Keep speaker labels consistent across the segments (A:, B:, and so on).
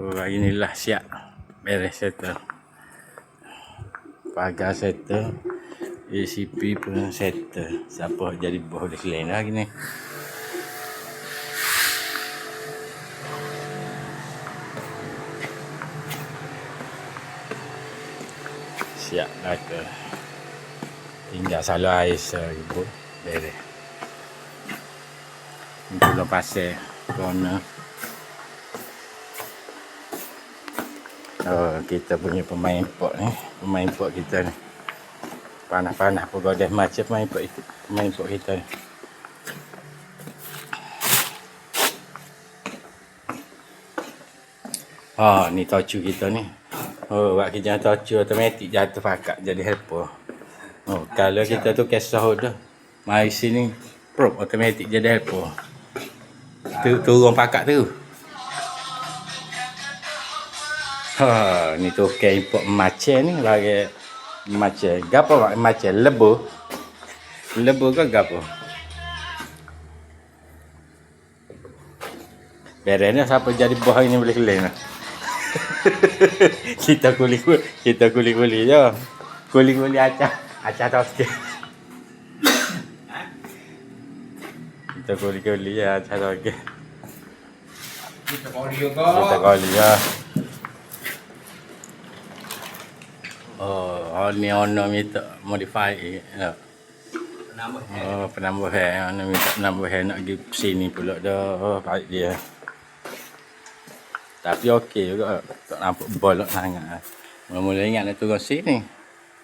A: Oh, hari ni lah siap. Beres settle. Pagar settle. ACP pun settle. Siapa jadi bos di selain hari ni. Siap dah ke. Tinggal salah air seribu. Beres. Pulau pasir. Corner. Oh, kita punya pemain pot ni. Pemain pot kita ni. Panas-panas pun dah macam pemain pot, pemain pot kita ni. Oh, ni tocu kita ni. Oh, buat kerja tocu automatik jatuh pakak jadi helper. Oh, kalau kita tu kisah dah. Mari sini prop automatik jadi helper. Tu turun pakak tu. Ha, ni tu ke import macam ni lagi macam gapo macam lebu. Lebu ke gapo? Berenya siapa jadi bos hari ni boleh lah. kita kuli kuli kita kuli kuli je. Kuli kuli acah acah tau sikit. kita kuli kuli je acah tau sikit.
B: Kita kau dia
A: Kita
B: kau.
A: kali ya. Oh, oh ni owner minta modify ya.
B: Nama
A: Oh, penambah hair. Owner minta penambah hair nak pergi sini pula dah. Oh, baik dia. Tapi okey juga. Tak nampak bolok sangat. Mula-mula ingat nak turun sini.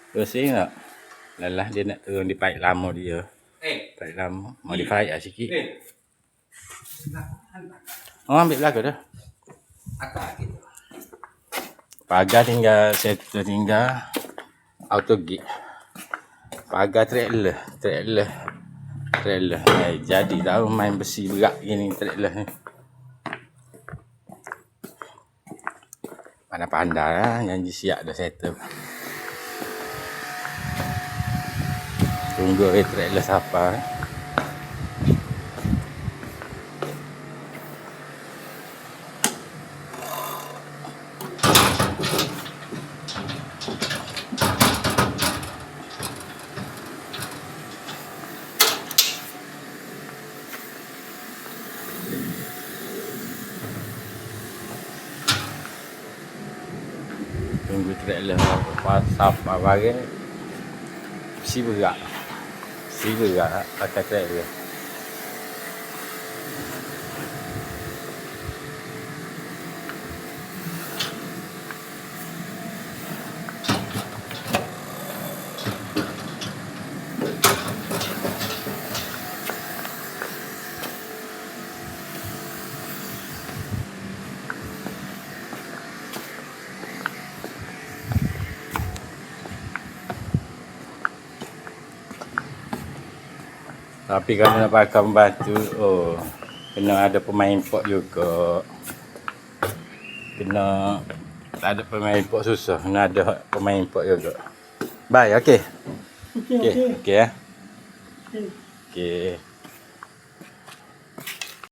A: Turun sini tak? Lelah dia nak turun di paik lama dia.
B: Eh,
A: Paik lama. Modify lah sikit.
B: eh.
A: Oh, ambil belakang dah.
B: Akak kita.
A: Pagar tinggal settle tinggal auto gate. Pagar trailer, trailer. Trailer. Eh, jadi tahu main besi berat gini trailer ni. Pandai-pandai lah. Janji siap dah settle. Tunggu eh, trailer siapa. Eh. Computer lah, WhatsApp apa lagi? Sibuk gak? Sibuk gak? Pakai kerja. Tapi kalau nak pakai pembantu, oh, kena ada pemain pot juga. Kena tak ada pemain pot susah, kena ada pemain pot juga. Baik, okey. Okey, okey ya. Okey.